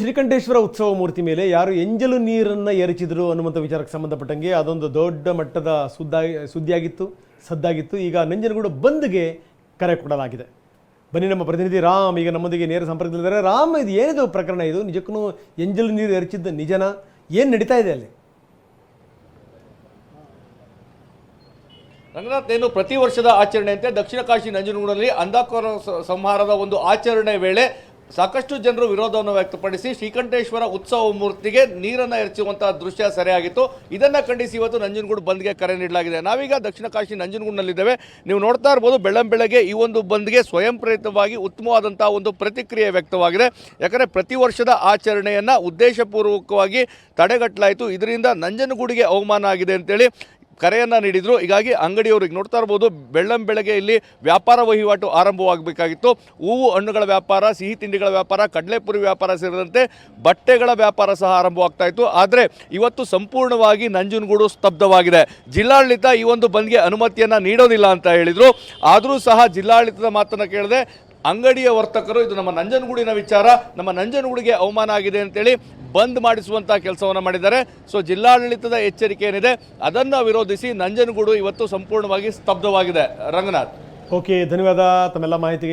ಶ್ರೀಕಂಠೇಶ್ವರ ಉತ್ಸವ ಮೂರ್ತಿ ಮೇಲೆ ಯಾರು ಎಂಜಲು ನೀರನ್ನು ಎರಚಿದ್ರು ಅನ್ನುವಂಥ ವಿಚಾರಕ್ಕೆ ಸಂಬಂಧಪಟ್ಟಂಗೆ ಅದೊಂದು ದೊಡ್ಡ ಮಟ್ಟದ ಸುದ್ದಾಗಿ ಸುದ್ದಿಯಾಗಿತ್ತು, ಸದ್ದಾಗಿತ್ತು. ಈಗ ನಂಜನಗೂಡು ಬಂದ್ಗೆ ಕರೆ ಕೊಡಲಾಗಿದೆ. ಬನ್ನಿ ನಮ್ಮ ಪ್ರತಿನಿಧಿ ರಾಮ್, ಈಗ ನಮ್ಮೊಂದಿಗೆ ನೇರ ಸಂಪರ್ಕದಲ್ಲಿದ್ದಾರೆ. ರಾಮ್, ಇದು ಏನಿದು ಪ್ರಕರಣ ಇದು? ನಿಜಕ್ಕೂ ಎಂಜಲು ನೀರು ಎರಚಿದ್ದ ನಿಜನ? ಏನು ನಡೀತಾ ಇದೆ ಅಲ್ಲಿ? ರಂಗನಾಥ್, ಏನು ಪ್ರತಿ ವರ್ಷದ ಆಚರಣೆಯಂತೆ ದಕ್ಷಿಣ ಕಾಶಿ ನಂಜನಗೂಡಲ್ಲಿ ಅಂಧಕಾರ ಸಂಹಾರದ ಒಂದು ಆಚರಣೆ ವೇಳೆ ಸಾಕಷ್ಟು ಜನರು ವಿರೋಧವನ್ನು ವ್ಯಕ್ತಪಡಿಸಿ ಶ್ರೀಕಂಠೇಶ್ವರ ಉತ್ಸವ ಮೂರ್ತಿಗೆ ನೀರನ್ನು ಎರಚುವಂತಹ ದೃಶ್ಯ ಸರಿಯಾಗಿತ್ತು. ಇದನ್ನ ಖಂಡಿಸಿ ಇವತ್ತು ನಂಜನಗೂಡು ಬಂದ್ಗೆ ಕರೆ ನೀಡಲಾಗಿದೆ. ನಾವೀಗ ದಕ್ಷಿಣ ಕಾಶಿ ನಂಜನಗೂಡಿನಲ್ಲಿದ್ದೇವೆ. ನೀವು ನೋಡ್ತಾ ಇರ್ಬೋದು ಬೆಳ್ಳಂ ಬೆಳಗ್ಗೆ ಈ ಒಂದು ಬಂದ್ಗೆ ಸ್ವಯಂ ಪ್ರೇರಿತವಾಗಿ ಉತ್ತಮವಾದಂತಹ ಒಂದು ಪ್ರತಿಕ್ರಿಯೆ ವ್ಯಕ್ತವಾಗಿದೆ. ಯಾಕಂದರೆ ಪ್ರತಿ ವರ್ಷದ ಆಚರಣೆಯನ್ನು ಉದ್ದೇಶಪೂರ್ವಕವಾಗಿ ತಡೆಗಟ್ಟಲಾಯಿತು. ಇದರಿಂದ ನಂಜನಗೂಡಿಗೆ ಅವಮಾನ ಆಗಿದೆ ಅಂತೇಳಿ ಕರೆಯನ್ನ ನೀಡಿದರು. ಹೀಗಾಗಿ ಅಂಗಡಿಯವ್ರಿಗೆ ನೋಡ್ತಾ ಇರ್ಬೋದು, ಬೆಳ್ಳಂ ಬೆಳಗ್ಗೆ ಇಲ್ಲಿ ವ್ಯಾಪಾರ ವಹಿವಾಟು ಆರಂಭವಾಗಬೇಕಾಗಿತ್ತು. ಹೂವು ಹಣ್ಣುಗಳ ವ್ಯಾಪಾರ, ಸಿಹಿ ತಿಂಡಿಗಳ ವ್ಯಾಪಾರ, ಕಡಲೆಪುರಿ ವ್ಯಾಪಾರ ಸೇರಿದಂತೆ ಬಟ್ಟೆಗಳ ವ್ಯಾಪಾರ ಸಹ ಆರಂಭವಾಗ್ತಾ ಇತ್ತು. ಆದರೆ ಇವತ್ತು ಸಂಪೂರ್ಣವಾಗಿ ನಂಜನಗೂಡು ಸ್ತಬ್ಧವಾಗಿದೆ. ಜಿಲ್ಲಾಡಳಿತ ಈ ಒಂದು ಬಂದ್ಗೆ ಅನುಮತಿಯನ್ನು ನೀಡೋದಿಲ್ಲ ಅಂತ ಹೇಳಿದರು. ಆದರೂ ಸಹ ಜಿಲ್ಲಾಡಳಿತದ ಮಾತನ್ನು ಕೇಳದೆ ಅಂಗಡಿಯ ವರ್ತಕರು, ಇದು ನಮ್ಮ ನಂಜನಗೂಡಿನ ವಿಚಾರ. ನಮ್ಮ ನಂಜನಗೂಡಿಗೆ ಅವಮಾನ ಆಗಿದೆ ಅಂತೇಳಿ ಬಂದ್ ಮಾಡಿಸುವಂತಹ ಕೆಲಸವನ್ನು ಮಾಡಿದ್ದಾರೆ. ಸೊ ಜಿಲ್ಲಾಡಳಿತದ ಎಚ್ಚರಿಕೆ ಏನಿದೆ, ಅದನ್ನು ವಿರೋಧಿಸಿ ನಂಜನಗೂಡು ಇವತ್ತು ಸಂಪೂರ್ಣವಾಗಿ ಸ್ತಬ್ಧವಾಗಿದೆ. ರಂಗನಾಥ್. ಓಕೆ ಧನ್ಯವಾದ. ತಮ್ಮೆಲ್ಲ ಮಾಹಿತಿಗೆ